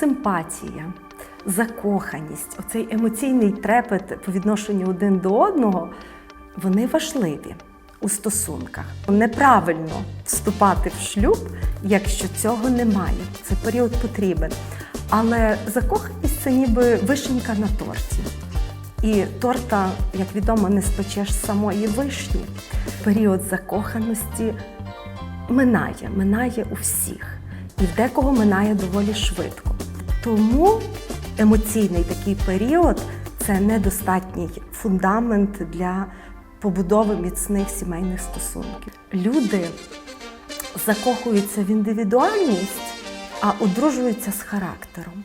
симпатія, закоханість, оцей емоційний трепет по відношенню один до одного, вони важливі у стосунках. Неправильно вступати в шлюб, якщо цього немає. Цей період потрібен. Але закоханість це ніби вишенька на торті. І торта, як відомо, не спечеш самої вишні. Період закоханості минає, минає у всіх. І в декого минає доволі швидко. Тому емоційний такий період це недостатній фундамент для побудови міцних сімейних стосунків. Люди закохуються в індивідуальність, а одружуються з характером.